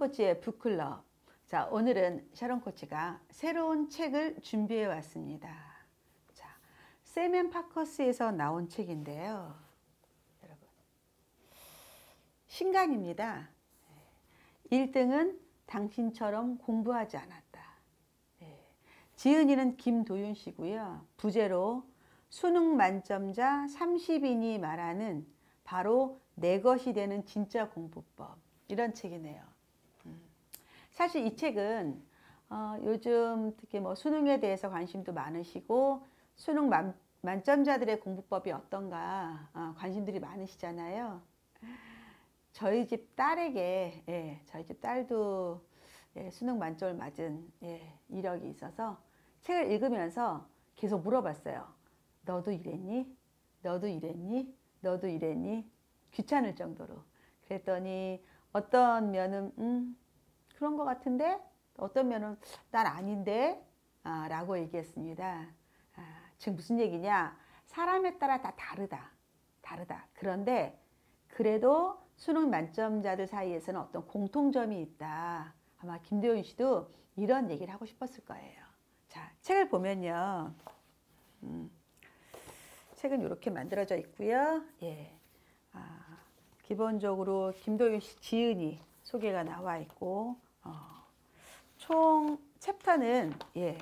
코치의 북클럽. 자, 오늘은 샤론 코치가 새로운 책을 준비해 왔습니다. 자, 세멘 파커스에서 나온 책인데요. 여러분. 신간입니다. 1등은 당신처럼 공부하지 않았다. 네. 지은이는 김도윤 씨고요. 부제로 수능 만점자 30인이 말하는 바로 내 것이 되는 진짜 공부법 이런 책이네요. 음. 사실 이 책은 어, 요즘 특히 뭐 수능에 대해서 관심도 많으시고 수능 만, 만점자들의 공부법이 어떤가 어, 관심들이 많으시잖아요. 저희 집 딸에게 예, 저희 집 딸도 예, 수능 만점을 맞은 예, 이력이 있어서 책을 읽으면서 계속 물어봤어요. 너도 이랬니? 너도 이랬니? 너도 이랬니? 귀찮을 정도로. 그랬더니 어떤 면은 음, 그런 것 같은데 어떤 면은 난 아닌데 아, 라고 얘기했습니다. 아, 지금 무슨 얘기냐? 사람에 따라 다 다르다. 다르다. 그런데 그래도 수능 만점자들 사이에서는 어떤 공통점이 있다. 아마 김대훈 씨도 이런 얘기를 하고 싶었을 거예요. 자, 책을 보면요. 음, 책은 이렇게 만들어져 있고요. 예. 아, 기본적으로 김도윤 씨 지은이 소개가 나와 있고, 어, 총 챕터는 예,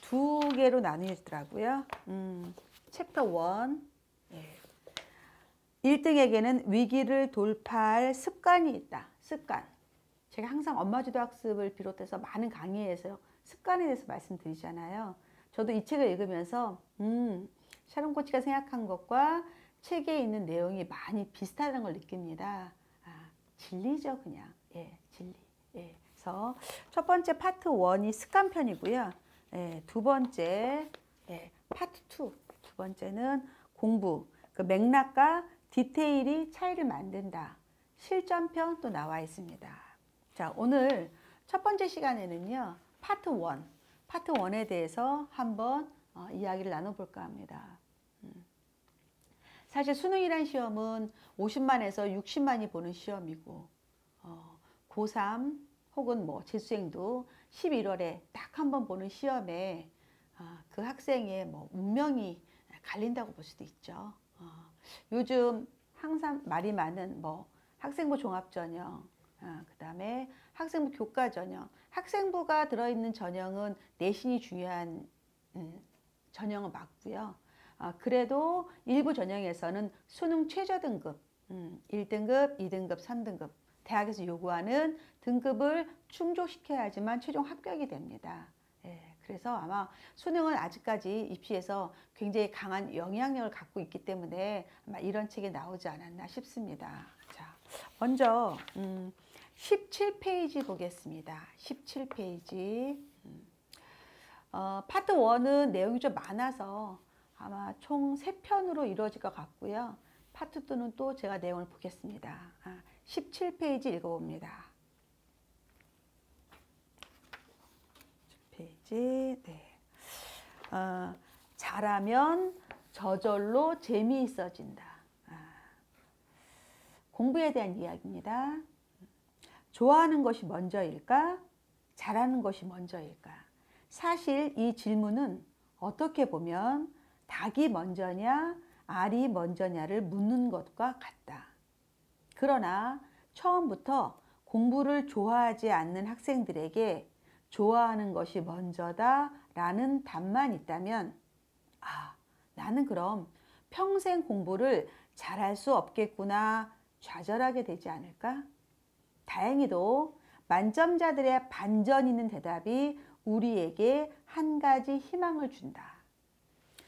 두 개로 나뉘더라고요. 음, 챕터 1. 예. 1등에게는 위기를 돌파할 습관이 있다. 습관. 제가 항상 엄마 주도 학습을 비롯해서 많은 강의에서 습관에 대해서 말씀드리잖아요. 저도 이 책을 읽으면서 음, 샤론 코치가 생각한 것과 책에 있는 내용이 많이 비슷하다는 걸 느낍니다. 아, 진리죠, 그냥. 예, 진리. 예. 그래서 첫 번째 파트 1이 습관 편이고요. 예, 두 번째 예, 파트 2. 두 번째는 공부. 그 맥락과 디테일이 차이를 만든다. 실전편 또 나와 있습니다. 자, 오늘 첫 번째 시간에는요. 파트 1. 파트 1에 대해서 한번 어, 이야기를 나눠볼까 합니다. 음. 사실 수능이란 시험은 50만에서 60만이 보는 시험이고 어, 고3 혹은 뭐 재수생도 11월에 딱 한 번 보는 시험에 어, 그 학생의 뭐 운명이 갈린다고 볼 수도 있죠. 어, 요즘 항상 말이 많은 뭐 학생부 종합 전형, 어, 그 다음에 학생부 교과 전형. 학생부가 들어있는 전형은 내신이 중요한 음, 전형은 맞고요. 어, 그래도 일부 전형에서는 수능 최저 등급, 음, 1등급, 2등급, 3등급 대학에서 요구하는 등급을 충족시켜야지만 최종 합격이 됩니다. 예, 그래서 아마 수능은 아직까지 입시에서 굉장히 강한 영향력을 갖고 있기 때문에 아마 이런 책이 나오지 않았나 싶습니다. 자, 먼저 음, 17페이지 보겠습니다. 17페이지. 음. 어, 파트 1은 내용이 좀 많아서 아마 총 3편으로 이루어질 것 같고요. 파트 2는 또 제가 내용을 보겠습니다. 아, 17페이지 읽어봅니다. 17페이지, 네. 어, 잘하면 저절로 재미있어진다. 아, 공부에 대한 이야기입니다. 좋아하는 것이 먼저일까? 잘하는 것이 먼저일까? 사실 이 질문은 어떻게 보면 닭이 먼저냐, 알이 먼저냐를 묻는 것과 같다. 그러나 처음부터 공부를 좋아하지 않는 학생들에게 좋아하는 것이 먼저다 라는 답만 있다면, 아, 나는 그럼 평생 공부를 잘할 수 없겠구나 좌절하게 되지 않을까? 다행히도 만점자들의 반전 있는 대답이 우리에게 한 가지 희망을 준다.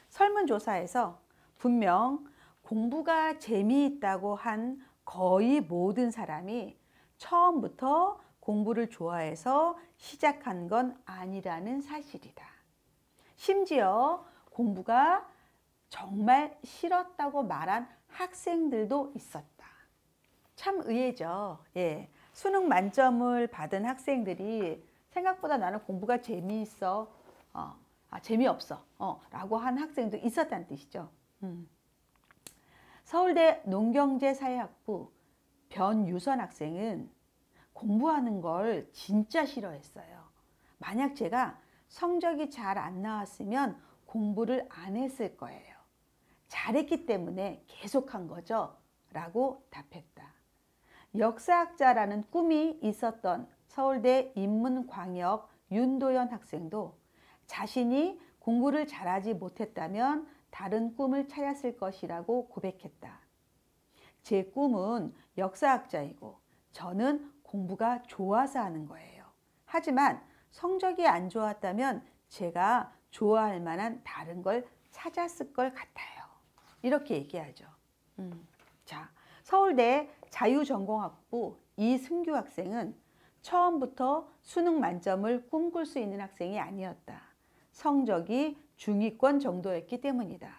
설문조사에서 분명 공부가 재미있다고 한 거의 모든 사람이 처음부터 공부를 좋아해서 시작한 건 아니라는 사실이다. 심지어 공부가 정말 싫었다고 말한 학생들도 있었다. 참 의외죠. 예. 수능 만점을 받은 학생들이 생각보다 나는 공부가 재미있어, 어, 아, 재미없어, 어, 라고 한 학생도 있었다는 뜻이죠. 음. 서울대 농경제사회학부 변유선 학생은 공부하는 걸 진짜 싫어했어요. 만약 제가 성적이 잘 안 나왔으면 공부를 안 했을 거예요. 잘했기 때문에 계속한 거죠. 라고 답했다. 역사학자라는 꿈이 있었던 서울대 인문광역 윤도현 학생도 자신이 공부를 잘하지 못했다면 다른 꿈을 찾았을 것이라고 고백했다. 제 꿈은 역사학자이고 저는 공부가 좋아서 하는 거예요. 하지만 성적이 안 좋았다면 제가 좋아할 만한 다른 걸 찾았을 것 같아요. 이렇게 얘기하죠. 음. 자, 서울대 자유전공학부 이승규 학생은 처음부터 수능 만점을 꿈꿀 수 있는 학생이 아니었다. 성적이 중위권 정도였기 때문이다.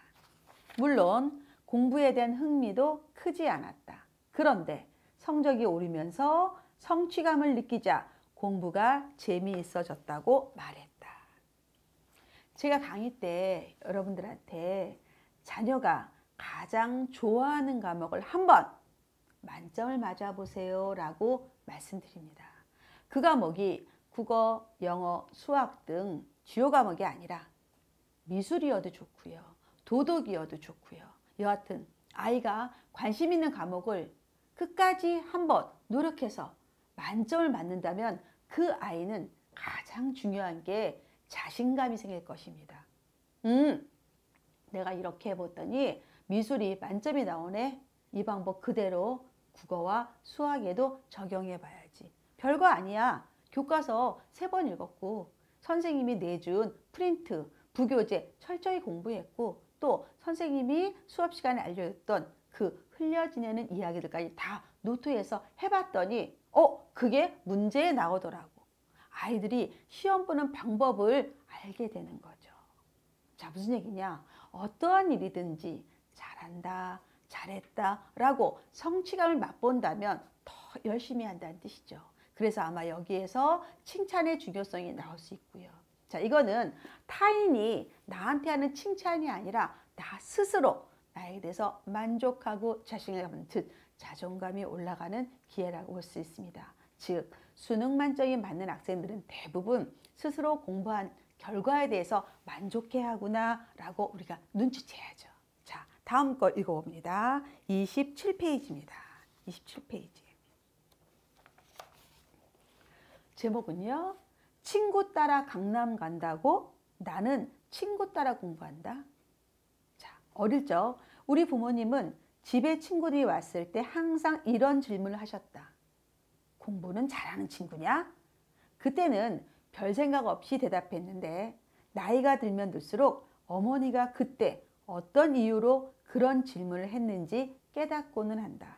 물론 공부에 대한 흥미도 크지 않았다. 그런데 성적이 오르면서 성취감을 느끼자 공부가 재미있어졌다고 말했다. 제가 강의 때 여러분들한테 자녀가 가장 좋아하는 과목을 한번 만점을 맞아보세요 라고 말씀드립니다. 그 과목이 국어, 영어, 수학 등 주요 과목이 아니라 미술이어도 좋고요. 도덕이어도 좋고요. 여하튼 아이가 관심 있는 과목을 끝까지 한번 노력해서 만점을 맞는다면 그 아이는 가장 중요한 게 자신감이 생길 것입니다. 음, 내가 이렇게 해봤더니 미술이 만점이 나오네. 이 방법 그대로 국어와 수학에도 적용해 봐야지. 별거 아니야. 교과서 세 번 읽었고 선생님이 내준 프린트, 부교재 철저히 공부했고 또 선생님이 수업 시간에 알려줬던 그 흘려 지내는 이야기들까지 다 노트에서 해봤더니 어 그게 문제에 나오더라고. 아이들이 시험 보는 방법을 알게 되는 거죠. 자 무슨 얘기냐? 어떠한 일이든지 잘한다, 잘했다 라고 성취감을 맛본다면 더 열심히 한다는 뜻이죠. 그래서 아마 여기에서 칭찬의 중요성이 나올 수 있고요. 자, 이거는 타인이 나한테 하는 칭찬이 아니라 나 스스로 나에 대해서 만족하고 갖는 듯 자존감이 올라가는 기회라고 볼 수 있습니다. 즉, 수능 만점이 맞는 학생들은 대부분 스스로 공부한 결과에 대해서 만족해 하구나 라고 우리가 눈치채야죠. 자, 다음 거 읽어봅니다. 27페이지입니다. 27페이지. 제목은요. 친구 따라 강남 간다고 나는 친구 따라 공부한다. 자, 어릴 적 우리 부모님은 집에 친구들이 왔을 때 항상 이런 질문을 하셨다. 공부는 잘하는 친구냐? 그때는 별 생각 없이 대답했는데 나이가 들면 들수록 어머니가 그때 어떤 이유로 그런 질문을 했는지 깨닫고는 한다.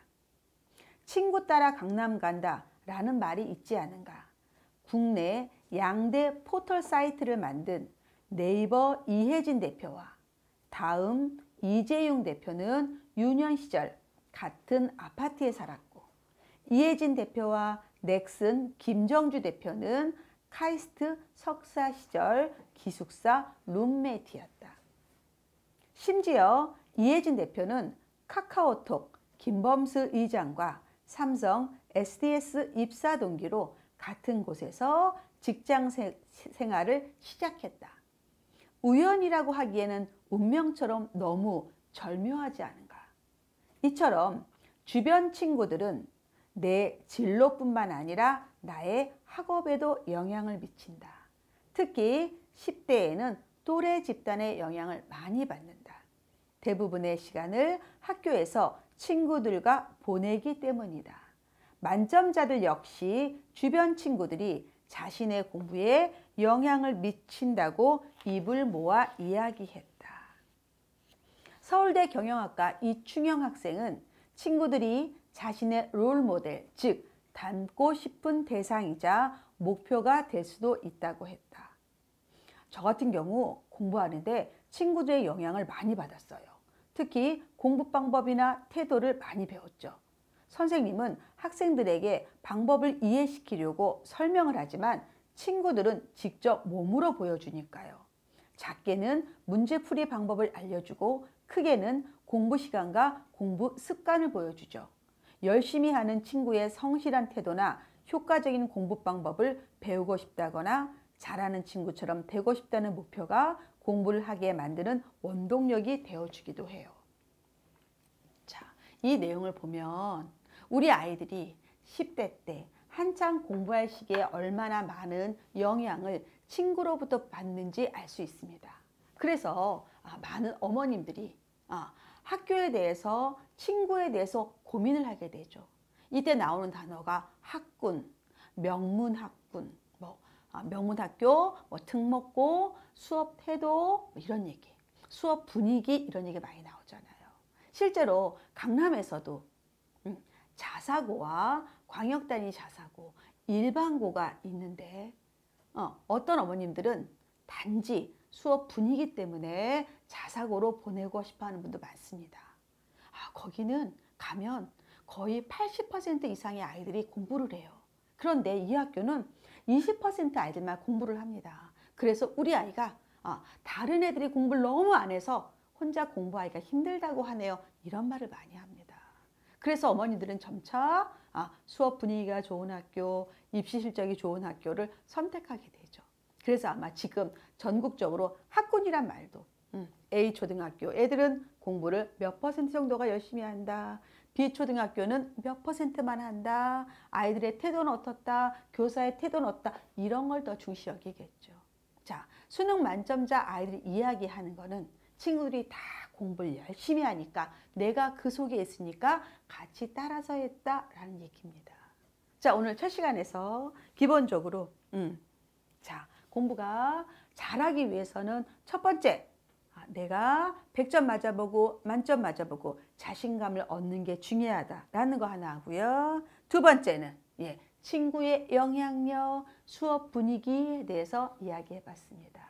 친구 따라 강남 간다 라는 말이 있지 않은가. 국내 양대 포털 사이트를 만든 네이버 이혜진 대표와 다음 이재용 대표는 유년 시절 같은 아파트에 살았고 이혜진 대표와 넥슨 김정주 대표는 카이스트 석사 시절 기숙사 룸메이트였다. 심지어 이혜진 대표는 카카오톡 김범수 의장과 삼성 SDS 입사 동기로 같은 곳에서 직장 생활을 시작했다. 우연이라고 하기에는 운명처럼 너무 절묘하지 않은가. 이처럼 주변 친구들은 내 진로뿐만 아니라 나의 학업에도 영향을 미친다. 특히 10대에는 또래 집단의 영향을 많이 받는다. 대부분의 시간을 학교에서 친구들과 보내기 때문이다. 만점자들 역시 주변 친구들이 자신의 공부에 영향을 미친다고 입을 모아 이야기했다. 서울대 경영학과 이충영 학생은 친구들이 자신의 롤 모델, 즉 닮고 싶은 대상이자 목표가 될 수도 있다고 했다. 저 같은 경우 공부하는데 친구들의 영향을 많이 받았어요. 특히 공부 방법이나 태도를 많이 배웠죠. 선생님은 학생들에게 방법을 이해시키려고 설명을 하지만 친구들은 직접 몸으로 보여주니까요. 작게는 문제풀이 방법을 알려주고 크게는 공부 시간과 공부 습관을 보여주죠. 열심히 하는 친구의 성실한 태도나 효과적인 공부 방법을 배우고 싶다거나 잘하는 친구처럼 되고 싶다는 목표가 공부를 하게 만드는 원동력이 되어주기도 해요. 자, 이 내용을 보면 우리 아이들이 10대 때 한창 공부할 시기에 얼마나 많은 영향을 친구로부터 받는지 알 수 있습니다. 그래서 아, 많은 어머님들이 아, 학교에 대해서 친구에 대해서 고민을 하게 되죠. 이때 나오는 단어가 학군, 명문학군, 뭐 아, 명문학교, 뭐 특목고, 수업 태도 뭐 이런 얘기, 수업 분위기 이런 얘기 많이 나오잖아요. 실제로 강남에서도 음, 자사고와 광역 단위 자사고, 일반고가 있는데 어, 어떤 어머님들은 단지 수업 분위기 때문에 자사고로 보내고 싶어 하는 분도 많습니다. 아, 거기는 가면 거의 80% 이상의 아이들이 공부를 해요. 그런데 이 학교는 20% 아이들만 공부를 합니다. 그래서 우리 아이가 아, 다른 애들이 공부를 너무 안 해서 혼자 공부하기가 힘들다고 하네요. 이런 말을 많이 합니다. 그래서 어머니들은 점차 아, 수업 분위기가 좋은 학교, 입시 실적이 좋은 학교를 선택하게 되죠. 그래서 아마 지금 전국적으로 학군이란 말도 음, A 초등학교 애들은 공부를 몇 퍼센트 정도가 열심히 한다. B 초등학교는 몇 퍼센트만 한다. 아이들의 태도는 어떻다. 교사의 태도는 어떻다. 이런 걸 더 중시 여기겠죠. 자, 수능 만점자 아이들이 이야기하는 거는 친구들이 다 공부를 열심히 하니까 내가 그 속에 있으니까 같이 따라서 했다라는 얘기입니다. 자, 오늘 첫 시간에서 기본적으로 음, 자, 공부가 잘하기 위해서는 첫 번째 아, 내가 100점 맞아보고 만점 맞아보고 자신감을 얻는 게 중요하다라는 거 하나 하고요. 두 번째는 예, 친구의 영향력, 수업 분위기에 대해서 이야기해 봤습니다.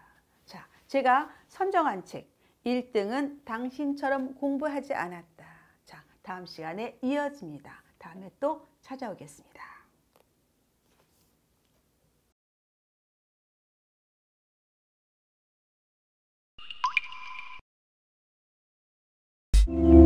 자, 제가 선정한 책 1등은 당신처럼 공부하지 않았다. 자, 다음 시간에 이어집니다. 다음에 또 찾아오겠습니다. you